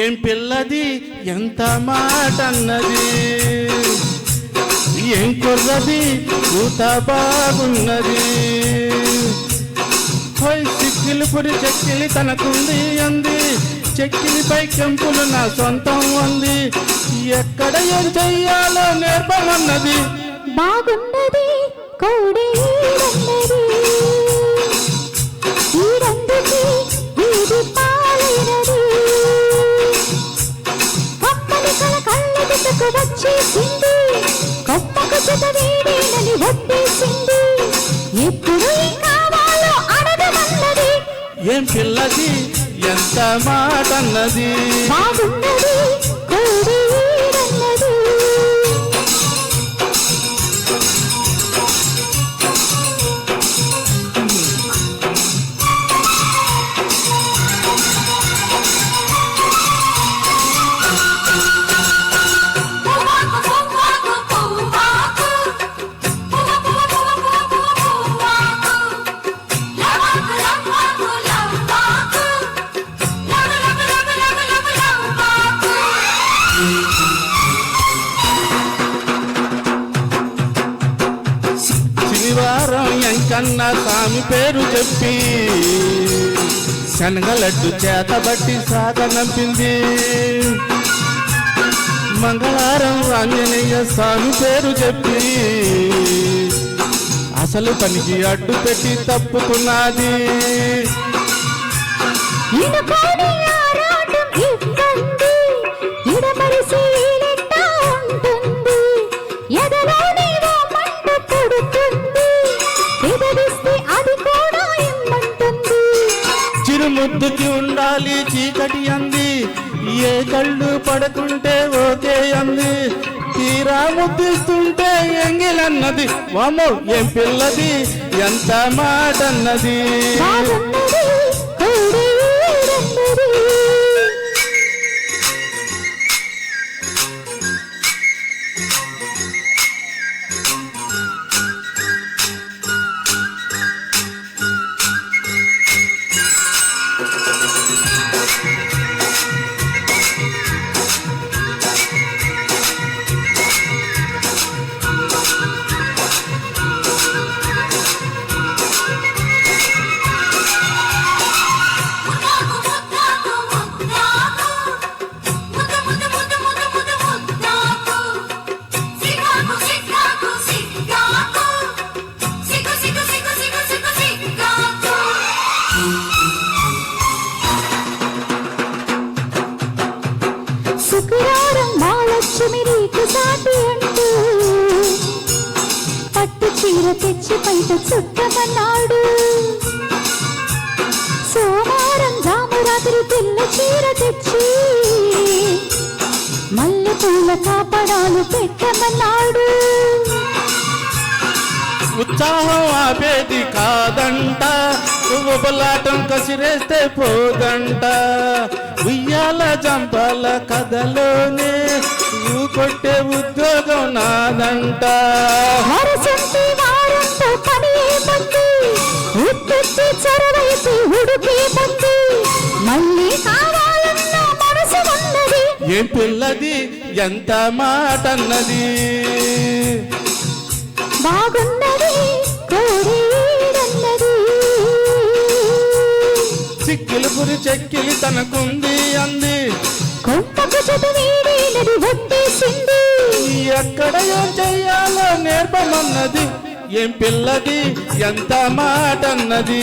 ఏం పిల్లది? ఎంత మాట అన్నది? ఏం కుర్రది? కూత బాగున్నది? హోయ్ చిక్కిలి పురి చెక్కిలి తనకుంది అంది. చెక్కిలిపై కెంపులు నా సొంతం ఉంది ఎక్కడ ఏం చెయ్యాలో నేర్పమన్నది. బాగున్నది కోడి వచ్చేసింది వేడేనని వడ్డేసింది ఎప్పుడు ఏం పిల్లది? ఎంత మాట అన్నది? శనివారం ఎంకన్న స్వామి పేరు చెప్పి శనగలడ్డు చేతబట్టి సాగనంపింది మంగళవారం ఆంజనేయ స్వామి పేరు చెప్పి అసలు పనికి అడ్డు పెట్టి తప్పుకున్నది. చిరుముద్దుకి ఉండాలి చీకటి అంది. ఏ కళ్ళు పడుతుంటే ఓకే అంది. తీరా ముద్దిస్తుంటే ఎంగిలన్నది. వామో ఏం పిల్లది? ఎంత మాట అన్నది శుక్రవారం మహాలక్ష్మి నీకు సాటి అంటూ పట్టు చీర తెచ్చి బయట చుట్టమన్నాడు. సోమవారం జామురాత్రి పిల్ల చీర తెచ్చి మల్లె పూల కాపడాలు పెట్టమన్నాడు. ఉత్సాహం ఆపేది కాదంట. ఉబలాటం కసిరేస్తే పోదంట. ఉయ్యాల జంపాల కథలోనే ఊ కొట్టే ఉద్యోగం నాదంట. మళ్ళీ ఏం పిల్లది? ఎంత మాట అన్నది బాగున్నది కోడేడన్నది చిక్కిలి పురి చెక్కిలి తనకుంది అంది. కొంపకు చదివేడేనది వడ్డేసింది ఎక్కడ ఏం చెయ్యాలో నేర్పమన్నది. ఏం పిల్లది? ఎంత మాట అన్నది